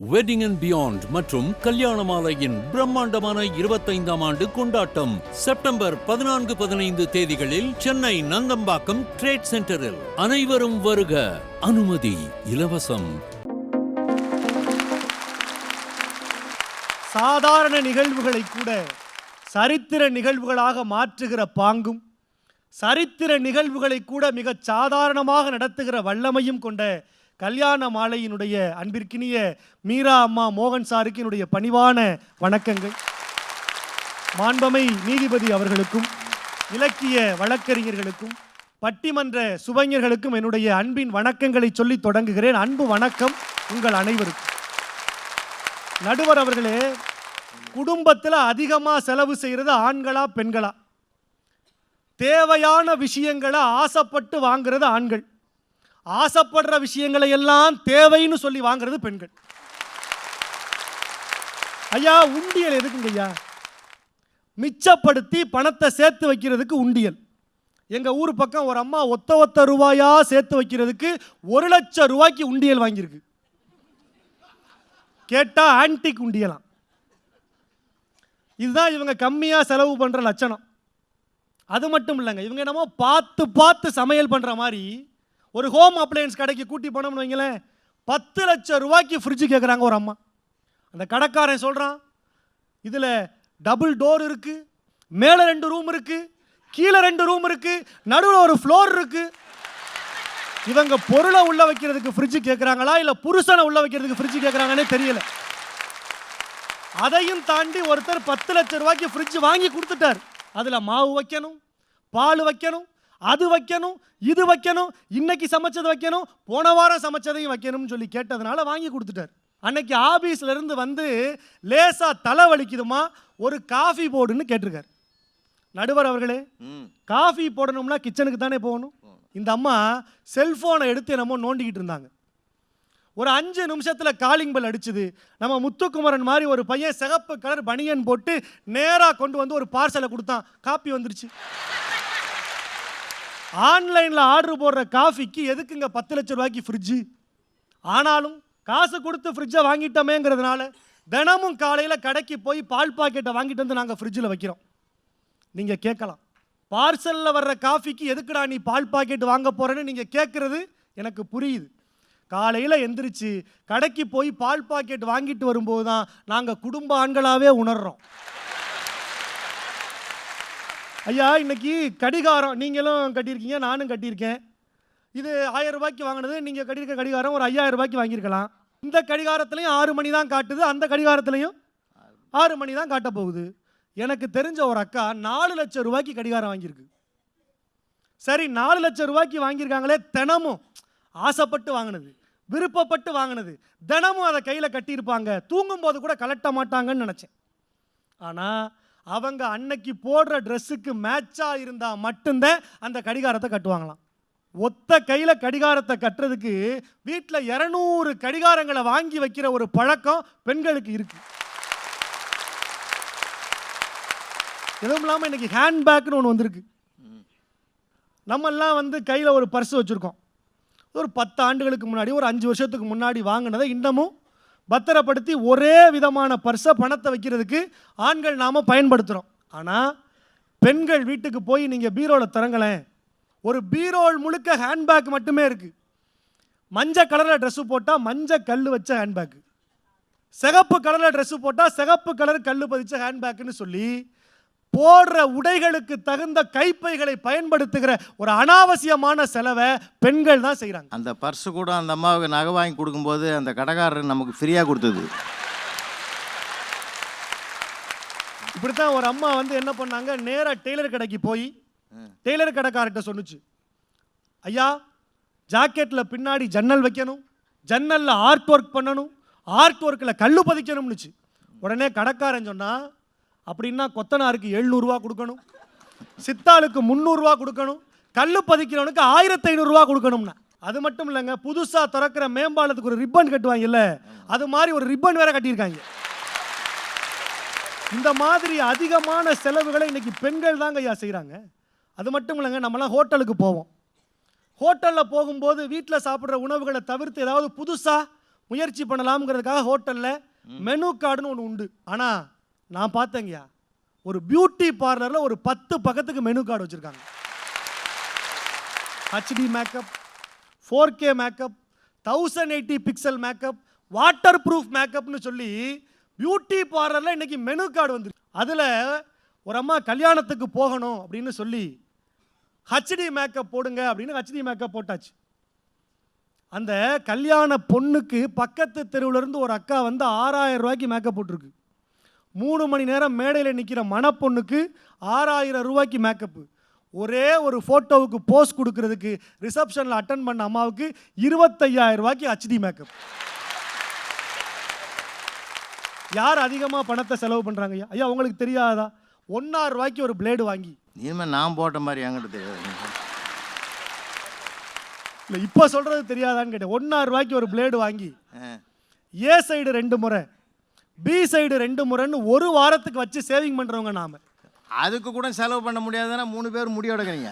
Wedding and beyond மற்றும் கல்யாண மாலையின் பிரம்மாண்டமான இருபத்தைந்தாம் ஆண்டு கொண்டாட்டம் செப்டம்பர் பதினான்கு பதினைந்து தேதிகளில் சென்னை நந்தம்பாக்கம் ட்ரேட் சென்டரில் அனைவரும் வருக. அனுமதி இலவசம். சாதாரண நிகழ்வுகளை கூட சரித்திர நிகழ்வுகளாக மாற்றுகிற பாங்கும் சரித்திர நிகழ்வுகளை கூட மிகச் சாதாரணமாக நடத்துகிற வல்லமையும் கொண்ட கல்யாண மாலையினுடைய அன்பிற்கினிய மீரா அம்மா மோகன் சாருக்கு என்னுடைய பணிவான வணக்கங்கள். மாண்பமை நீதிபதி அவர்களுக்கும் இலக்கிய வழக்கறிஞர்களுக்கும் பட்டிமன்ற சுவைஞர்களுக்கும் என்னுடைய அன்பின் வணக்கங்களை சொல்லி தொடங்குகிறேன். அன்பு வணக்கம் உங்கள் அனைவருக்கும். நடுவர் அவர்களே குடும்பத்தில் அதிகமாக செலவு செய்கிறது ஆண்களா பெண்களா? தேவையான விஷயங்களை ஆசைப்பட்டு வாங்குறது ஆண்கள். ஆசைப்படுற விஷயங்களை எல்லாம் தேவைன்னு சொல்லி வாங்குறது பெண்கள். ஐயா உண்டியல் எதுக்குங்க ஐயா? மிச்சப்படுத்தி பணத்தை சேர்த்து வைக்கிறதுக்கு உண்டியல். எங்கள் ஊர் பக்கம் ஒரு அம்மா ஒத்த ஒத்த ரூபாயாக சேர்த்து வைக்கிறதுக்கு ஒரு லட்சம் ரூபாய்க்கு உண்டியல் வாங்கியிருக்கு. கேட்டால் ஆன்டிக் உண்டியலாம் இதுதான் இவங்க கம்மியாக செலவு பண்ணுற லட்சணம். அது மட்டும் இல்லைங்க இவங்க என்னமோ பார்த்து பார்த்து சமையல் பண்ணுற மாதிரி ஒரு ஹோம் அப்ளையன்ஸ் கடைக்கு கூட்டி போனோம்னு வைங்களேன் பத்து லட்சம் ரூபாய்க்கு ஃப்ரிட்ஜு கேட்குறாங்க ஒரு அம்மா. அந்த கடைக்காரன் சொல்கிறான் இதில் டபுள் டோர் இருக்குது மேலே ரெண்டு ரூம் இருக்குது கீழே ரெண்டு ரூம் இருக்குது நடுவில் ஒரு ஃப்ளோர் இருக்குது இவங்க பொருளை உள்ள வைக்கிறதுக்கு ஃப்ரிட்ஜு கேட்குறாங்களா இல்லை புருஷனை உள்ள வைக்கிறதுக்கு ஃப்ரிட்ஜு கேட்குறாங்கன்னே தெரியல. அதையும் தாண்டி ஒருத்தர் பத்து லட்சம் ரூபாய்க்கு ஃப்ரிட்ஜ் வாங்கி கொடுத்துட்டார். அதில் மாவு வைக்கணும் பால் வைக்கணும் அது வைக்கணும் இது வைக்கணும் இன்னைக்கு சமைச்சது வைக்கணும் போன வாரம் சமைச்சதையும் வைக்கணும்னு சொல்லி கேட்டதுனால வாங்கி கொடுத்துட்டார். அன்னைக்கு ஆபீஸ்ல இருந்து வந்து லேசா தலை வலிக்குதுமா ஒரு காஃபி போடுன்னு கேட்டிருக்காரு. நடுவர் அவர்களே காஃபி போடணும்னா கிச்சனுக்கு தானே போகணும்? இந்த அம்மா செல்போனை எடுத்து என்னமோ நோண்டிக்கிட்டு இருந்தாங்க. ஒரு அஞ்சு நிமிஷத்தில் காலிங் பெல் அடிச்சுது. நம்ம முத்துக்குமரன் மாதிரி ஒரு பையன் சிகப்பு கலர் பனியன் போட்டு நேராக கொண்டு வந்து ஒரு பார்சலை கொடுத்தான். காப்பி வந்துருச்சு. ஆன்லைனில் ஆர்டர் போடுற காஃபிக்கு எதுக்குங்க பத்து லட்ச ரூபாய்க்கு ஃப்ரிட்ஜு ஆனாலும் காசு கொடுத்து ஃப்ரிட்ஜை வாங்கிட்டோமேங்கிறதுனால தினமும் காலையில் கடைக்கு போய் பால் பாக்கெட்டை வாங்கிட்டு வந்து நாங்கள் ஃப்ரிட்ஜில் வைக்கிறோம். நீங்கள் கேட்கலாம். பார்சலில் வர்ற காஃபிக்கு எதுக்குடா நீ பால் பாக்கெட் வாங்க போகிறேன்னு நீங்கள் கேட்குறது எனக்கு புரியுது. காலையில் எந்திரிச்சு கடைக்கு போய் பால் பாக்கெட் வாங்கிட்டு வரும்போது தான் நாங்கள் குடும்ப ஆண்களாகவே உணர்றோம். ஐயா இன்னைக்கு கடிகாரம் நீங்களும் கட்டியிருக்கீங்க நானும் கட்டியிருக்கேன். இது ஆயிரம் ரூபாய்க்கு வாங்கினது நீங்கள் கட்டியிருக்க கடிகாரம் ஒரு ஐயாயிரம் ரூபாய்க்கு வாங்கியிருக்கலாம். இந்த கடிகாரத்துலையும் ஆறு மணி தான் காட்டுது அந்த கடிகாரத்துலையும் ஆறு மணி தான் காட்ட போகுது. எனக்கு தெரிஞ்ச ஒரு அக்கா நாலு லட்சம் ரூபாய்க்கு கடிகாரம் வாங்கியிருக்கு. சரி நாலு லட்சம் ரூபாய்க்கு வாங்கியிருக்காங்களே தினமும் ஆசைப்பட்டு வாங்கினது விருப்பப்பட்டு வாங்கினது தினமும் அதை கையில் கட்டியிருப்பாங்க தூங்கும்போது கூட கலட்ட மாட்டாங்கன்னு நினச்சேன். ஆனால் அவங்க அன்னைக்கு போடுற ட்ரெஸ்ஸுக்கு மேட்சாக இருந்தால் மட்டும்தான் அந்த கடிகாரத்தை கட்டுவாங்களாம். ஒத்த கையில் கடிகாரத்தை கட்டுறதுக்கு வீட்டில் இரநூறு கடிகாரங்களை வாங்கி வைக்கிற ஒரு பழக்கம் பெண்களுக்கு இருக்கு. எதுவும் இல்லாமல் இன்றைக்கி ஹேண்ட்பேக்னு ஒன்று வந்திருக்கு. நம்மெல்லாம் வந்து கையில் ஒரு பர்ஸ் வச்சுருக்கோம். ஒரு பத்து ஆண்டுகளுக்கு முன்னாடி ஒரு அஞ்சு வருஷத்துக்கு முன்னாடி வாங்கினதை இன்னமும் பத்திரப்படுத்தி ஒரே விதமான பர்ஸை பணத்தை வைக்கிறதுக்கு ஆண்கள் நாம் பயன்படுத்துகிறோம் ஆனால் பெண்கள் வீட்டுக்கு போய் நீங்கள் பீரோவில் திறங்கலேன் ஒரு பீரோல் முழுக்க ஹேண்ட்பேக் மட்டுமே இருக்குது மஞ்சள் கலரில் ட்ரெஸ்ஸு போட்டால் மஞ்சள் கல் வச்ச ஹேண்ட்பேக்கு சிகப்பு கலரில் ட்ரெஸ்ஸு போட்டால் சிகப்பு கலர் கல் பதிச்ச ஹேண்ட்பேக்குன்னு சொல்லி போடுற உடைகளுக்கு தகுந்த கைப்பைகளை பயன்படுத்துகிற ஒரு அனாவசியமான செலவை பெண்கள் தான் செய்கிறாங்க அந்த பர்ஸு கூட அந்த அம்மாவுக்கு நகை வாங்கி கொடுக்கும்போது அந்த கடைக்காரர் நமக்கு ஃப்ரீயாக கொடுத்தது. இப்படித்தான் ஒரு அம்மா வந்து என்ன பண்ணாங்க? நேராக டெய்லர் கடைக்கு போய் டெய்லர் கடைக்காரர்கிட்ட சொன்னுச்சு. ஐயா ஜாக்கெட்டில் பின்னாடி ஜன்னல் வைக்கணும் ஜன்னலில் ஆர்ட் ஒர்க் பண்ணணும் ஆர்ட் ஒர்க்கில் கல்லு பதிக்கணும்னுச்சு. உடனே கடைக்காரன் சொன்னா அப்படின்னா கொத்தனாருக்கு எழுநூறுவா கொடுக்கணும். சித்தாளுக்கு முந்நூறுரூவா கொடுக்கணும். கல்லு பதிக்கிறவனுக்கு ஆயிரத்தி ஐநூறுரூவா கொடுக்கணும்னா. அது மட்டும் இல்லைங்க புதுசாக திறக்கிற மேம்பாலத்துக்கு ஒரு ரிப்பன் கட்டுவாங்கல்ல அது மாதிரி ஒரு ரிப்பன் வேற கட்டியிருக்காங்க. இந்த மாதிரி அதிகமான செலவுகளை இன்னைக்கு பெண்கள் தாங்க ஐயா செய்கிறாங்க அது மட்டும் இல்லைங்க நம்மலாம் ஹோட்டலுக்கு போவோம். ஹோட்டலில் போகும்போது வீட்டில் சாப்பிட்ற உணவுகளை தவிர்த்து ஏதாவது புதுசாக முயற்சி பண்ணலாம்ங்கிறதுக்காக ஹோட்டலில் மெனு கார்டுன்னு ஒன்று உண்டு. ஆனால் நான் பார்த்தேங்கய்யா. ஒரு பியூட்டி பார்லரில் ஒரு பத்து பக்கத்துக்கு மெனு கார்டு வச்சுருக்காங்க. HD makeup four K makeup thousand eighty pixel makeup water proof மேக்கப்னு சொல்லி பியூட்டி பார்லரில் இன்றைக்கி மெனு கார்டு வந்துருக்கு. அதில் ஒரு அம்மா கல்யாணத்துக்கு போகணும் அப்படின்னு சொல்லி ஹச்டி மேக்கப் போடுங்க அப்படின்னு ஹச்டி மேக்கப் போட்டாச்சு. அந்த கல்யாண பொண்ணுக்கு பக்கத்து தெருவிலேருந்து ஒரு அக்கா வந்து ஆறாயிரம் ரூபாய்க்கு மேக்கப் போட்டிருக்கு. மூணு மணி நேரம் மேடையில் நிற்கிற மணப்பொண்ணுக்கு ஆறாயிரம் ரூபாய்க்கு மேக்கப்பு ஒரே ஒரு ஃபோட்டோவுக்கு போஸ் கொடுக்கறதுக்கு ரிசப்ஷனில் அட்டன் பண்ண அம்மாவுக்கு இருபத்தையாயிரம் ரூபாய்க்கு ஹச்டி மேக்கப் யார் அதிகமாக பணத்தை செலவு பண்ணுறாங்க ஐயா? ஐயா உங்களுக்கு தெரியாதா? ஒன்னாயிரம் ரூபாய்க்கு ஒரு பிளேடு வாங்கி. இனிமேல் நான் போட்ட மாதிரி என்கிட்ட தெரியாது. இல்லை இப்போ சொல்கிறது தெரியாதான்னு கேட்டேன். ஒன்னாயிரம் ரூபாய்க்கு ஒரு பிளேடு வாங்கி. ஏ சைடு ரெண்டு முறை. பி சைடு ரெண்டு முறைன்னு ஒரு வாரத்துக்கு வச்சு சேவிங் பண்ணுறவங்க நாம. அதுக்கு கூட செலவு பண்ண முடியாதுன்னா மூணு பேர் முடி எடுக்கிறீங்க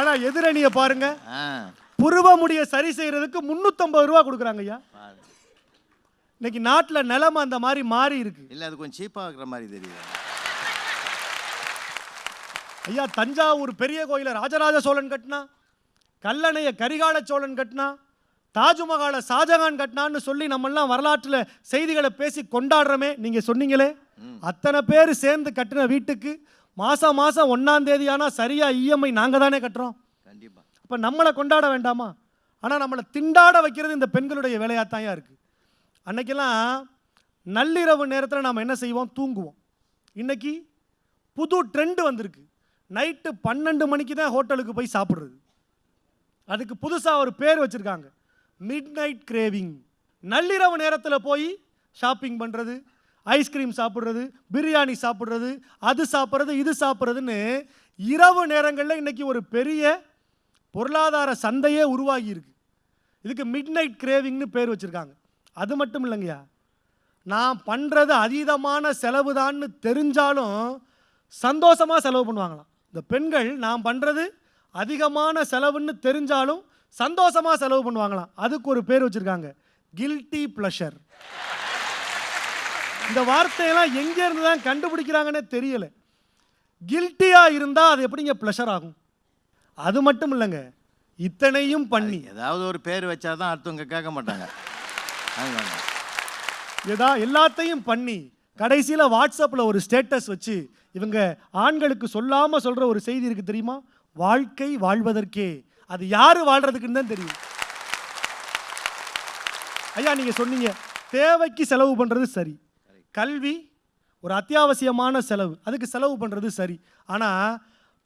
ஆனால் எதிரணியை பாருங்க. புருவ முடியை சரி செய்யறதுக்கு முந்நூற்றம்பது ரூபா கொடுக்குறாங்க ஐயா. இன்னைக்கு நாட்டில் நிலைமை அந்த மாதிரி மாறி இருக்கு. இல்லை அது கொஞ்சம் சீப்பாக இருக்கிற மாதிரி தெரியுது. ஐயா தஞ்சாவூர் பெரிய கோயிலை ராஜராஜ சோழன் கட்டினா கல்லணையை கரிகால சோழன் கட்டினா தாஜ்மஹாலை ஷாஜகான் கட்டினான்னு சொல்லி நம்மெல்லாம் வரலாற்றில் செய்திகளை பேசி கொண்டாடுறோமே. நீங்கள் சொன்னீங்களே? அத்தனை பேர் சேர்ந்து கட்டின வீட்டுக்கு மாதம் மாதம் ஒன்றாம் தேதி ஆனால் சரியாக இஎம்ஐ நாங்கள் தானே கட்டுறோம்? கண்டிப்பாக அப்போ நம்மளை கொண்டாட வேண்டாமா? ஆனால் நம்மளை திண்டாட வைக்கிறது இந்த பெண்களுடைய வேலையாகத்தான் இருக்குது அன்னைக்கெல்லாம் நள்ளிரவு நேரத்தில் நாம் என்ன செய்வோம்? தூங்குவோம். இன்னைக்கு புது ட்ரெண்டு வந்திருக்கு. நைட்டு பன்னெண்டு மணிக்கு தான் ஹோட்டலுக்கு போய் சாப்பிட்றது. அதுக்கு புதுசாக ஒரு பேர் வச்சுருக்காங்க. மிட் நைட் கிரேவிங் நள்ளிரவு நேரத்தில் போய் ஷாப்பிங் பண்ணுறது ஐஸ்கிரீம் சாப்பிட்றது பிரியாணி சாப்பிட்றது அது சாப்பிட்றது இது சாப்பிட்றதுன்னு இரவு நேரங்களில் இன்றைக்கி ஒரு பெரிய பொருளாதார சந்தையே உருவாகியிருக்கு இதுக்கு மிட் நைட் கிரேவிங்னு பேர் வச்சுருக்காங்க. அது மட்டும் இல்லைங்கய்யா. நான் பண்ணுறது அதீதமான செலவு தான்னு தெரிஞ்சாலும் சந்தோஷமாக செலவு பண்ணுவாங்களாம். இந்த பெண்கள் நான் பண்ணுறது அதிகமான செலவுன்னு தெரிஞ்சாலும் சந்தோஷமாக செலவு பண்ணுவாங்களாம். அதுக்கு ஒரு பேர் வச்சுருக்காங்க. கில்ட்டி ப்ளஷர் இந்த வார்த்தையெல்லாம் எங்கேருந்து தான் கண்டுபிடிக்கிறாங்கன்னே தெரியல. கில்ட்டியாக இருந்தால் அது எப்படிங்க ப்ளஷர் ஆகும்? அது மட்டும் இல்லைங்க. இத்தனையும் பண்ணி. ஏதாவது ஒரு பேர் வச்சா தான் அடுத்தவங்க கேட்க மாட்டாங்க. ஏதா எல்லாத்தையும் பண்ணி கடைசியில் வாட்ஸ்அப்பில் ஒரு ஸ்டேட்டஸ் வச்சு இவங்க ஆண்களுக்கு சொல்லாமல் சொல்கிற ஒரு செய்தி இருக்குது தெரியுமா? வாழ்க்கை வாழ்வதற்கே. அது யார் வாழ்கிறதுக்குன்னு தான் தெரியும். ஐயா நீங்கள் சொன்னீங்க தேவைக்கு செலவு பண்ணுறது சரி. கல்வி ஒரு அத்தியாவசியமான செலவு அதுக்கு செலவு பண்ணுறது சரி. ஆனால்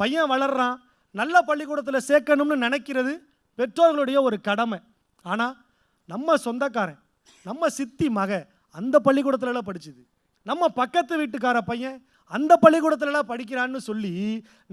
பையன் வளர்றான் நல்ல பள்ளிக்கூடத்தில் சேர்க்கணும்னு நினைக்கிறது பெற்றோர்களுடைய ஒரு கடமை. ஆனால் நம்ம சொந்தக்காரன் நம்ம சித்தி மக அந்த பள்ளிக்கூடத்துலலாம் படிச்சுது. நம்ம பக்கத்து வீட்டுக்கார பையன் அந்த பள்ளிக்கூடத்துலலாம் படிக்கிறான்னு சொல்லி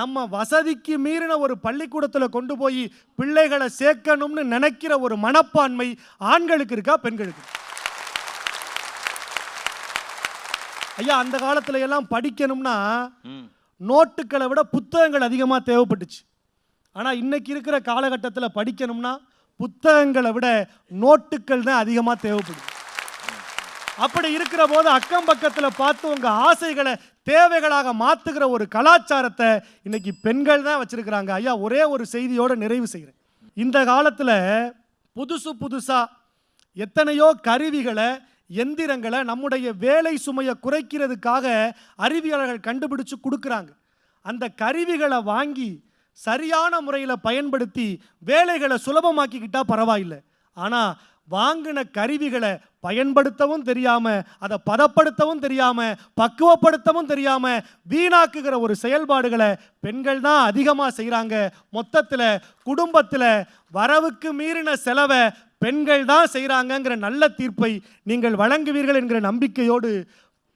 நம்ம வசதிக்கு மீறின ஒரு பள்ளிக்கூடத்தில் கொண்டு போய் பிள்ளைகளை சேர்க்கணும்னு நினைக்கிற ஒரு மனப்பான்மை ஆண்களுக்கு இருக்கா பெண்களுக்கு? ஐயா அந்த காலத்துல எல்லாம் படிக்கணும்னா நோட்டுக்களை விட புத்தகங்கள் அதிகமாக தேவைப்பட்டுச்சு. ஆனால் இன்னைக்கு இருக்கிற காலகட்டத்தில் படிக்கணும்னா புத்தகங்களை விட நோட்டுக்கள் தான் அதிகமாக தேவைப்படுது. அப்படி இருக்கிற போது அக்கம் பக்கத்தில் பார்த்து உங்கள் ஆசைகளை தேவைகளாக மாற்றுகிற ஒரு கலாச்சாரத்தை இன்னைக்கு பெண்கள் தான் வச்சுருக்கிறாங்க. ஐயா ஒரே ஒரு செய்தியோடு நிறைவு செய்கிறேன் இந்த காலத்தில் புதுசு புதுசாக எத்தனையோ கருவிகளை எந்திரங்களை நம்முடைய வேலை சுமையை குறைக்கிறதுக்காக அறிவியலர்கள் கண்டுபிடிச்சு கொடுக்குறாங்க. அந்த கருவிகளை வாங்கி சரியான முறையில் பயன்படுத்தி வேலைகளை சுலபமாக்கிக்கிட்டால் பரவாயில்லை. ஆனால் வாங்கின கருவிகளை பயன்படுத்தவும் தெரியாமல் அதை பதப்படுத்தவும் தெரியாமல் பக்குவப்படுத்தவும் தெரியாமல் வீணாக்குகிற ஒரு செயல்பாடுகளை பெண்கள் தான் அதிகமாக செய்கிறாங்க மொத்தத்தில் குடும்பத்தில் வரவுக்கு மீறின செலவை பெண்கள் தான் செய்கிறாங்கங்கிற நல்ல தீர்ப்பை நீங்கள் வழங்குவீர்கள் என்கிற நம்பிக்கையோடு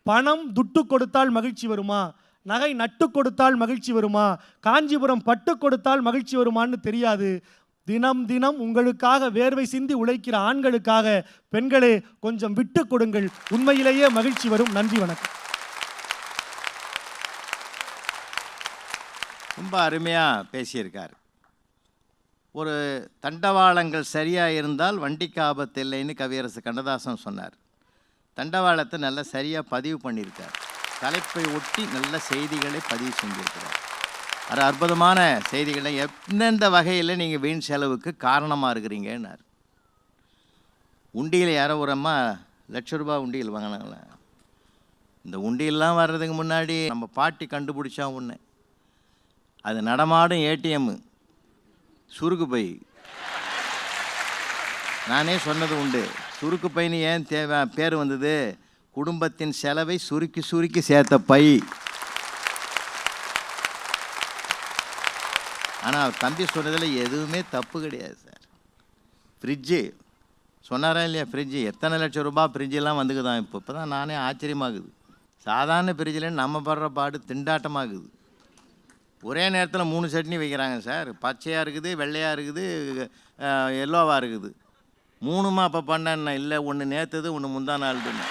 பணம் துட்டு கொடுத்தால் மகிழ்ச்சி வருமா? நகை நட்டு கொடுத்தால் மகிழ்ச்சி வருமா? காஞ்சிபுரம் பட்டு கொடுத்தால் மகிழ்ச்சி வருமான்னு தெரியாது. தினம் தினம் உங்களுக்காக வேர்வை சிந்தி உழைக்கிற ஆண்களுக்காக பெண்களே கொஞ்சம் விட்டு கொடுங்கள். உண்மையிலேயே மகிழ்ச்சி வரும். நன்றி வணக்கம். ரொம்ப அருமையாக பேசியிருக்கார். ஒரு தண்டவாளங்கள் சரியாக இருந்தால் வண்டிக்கு ஆபத்து இல்லைன்னு கவியரசு கண்ணதாசன் சொன்னார். தண்டவாளத்தை நல்லா சரியாக பதிவு பண்ணியிருக்கார். தலைப்பை ஒட்டி நல்ல செய்திகளை பதிவு செஞ்சிருக்கிறார். அது அற்புதமான செய்திகளை எந்தெந்த வகையில் நீங்கள் வீண் செலவுக்கு காரணமாக இருக்கிறீங்கன்னார். உண்டியில் யாரோ ஒரு அம்மா லட்ச ரூபாய் உண்டியல் வாங்கினாங்களே இந்த உண்டியல்லாம் வர்றதுக்கு முன்னாடி நம்ம பாட்டி கண்டுபிடிச்சா ஒன்று அது நடமாடும் ஏடிஎம்மு. சுருக்கு பை. நானே சொன்னது உண்டு. சுருக்கு பைன்னு ஏன் தேவை பேர் வந்தது? குடும்பத்தின் செலவை சுருக்கி சுருக்கி சேர்த்த பை. ஆனால் தம்பி சொன்னதில் எதுவுமே தப்பு கிடையாது சார். ஃப்ரிட்ஜு. சொன்னாரா இல்லையா ஃப்ரிட்ஜு? எத்தனை லட்சம் ரூபாய் ஃப்ரிட்ஜெல்லாம் வந்துக்குதான் இப்போ இப்போ தான் நானே ஆச்சரியமாகுது. சாதாரண ஃப்ரிட்ஜில் நம்ம படுற பாடு திண்டாட்டமாகுது. ஒரே நேரத்தில் மூணு சட்னி வைக்கிறாங்க சார். பச்சையாக இருக்குது வெள்ளையாக இருக்குது எல்லோவாக இருக்குது. மூணுமா அப்போ பண்ண இல்லை ஒன்று நேற்றுது ஒன்று முந்தா நாள்துன்னு.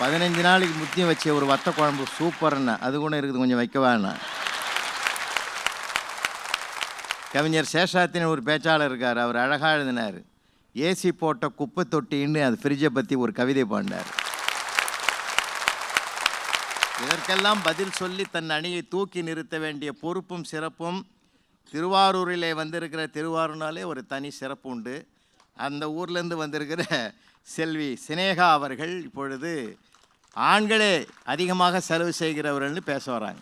பதினஞ்சு நாளைக்கு முத்தியம் வச்ச ஒரு வத்த குழம்பு சூப்பர்ண்ணா அது கூட இருக்குது கொஞ்சம் வைக்கவாண்ணா கவிஞர் சேஷாத்தின் ஒரு பேச்சாளர் இருக்கார். அவர் அழகாக எழுதினார். ஏசி போட்ட குப்பை தொட்டின்னு அது ஃப்ரிட்ஜை பற்றி ஒரு கவிதை பாடினார். இதற்கெல்லாம் பதில் சொல்லி தன் அணியை தூக்கி நிறுத்த வேண்டிய பொறுப்பும் சிறப்பும் திருவாரூரிலே வந்திருக்கிற திருவாரூர்னாலே ஒரு தனி சிறப்பு உண்டு. அந்த ஊர்லேருந்து வந்திருக்கிற செல்வி சினேகா அவர்கள் இப்பொழுது ஆண்களே அதிகமாக செலவு செய்கிறவர்கள்னு பேச வராங்க.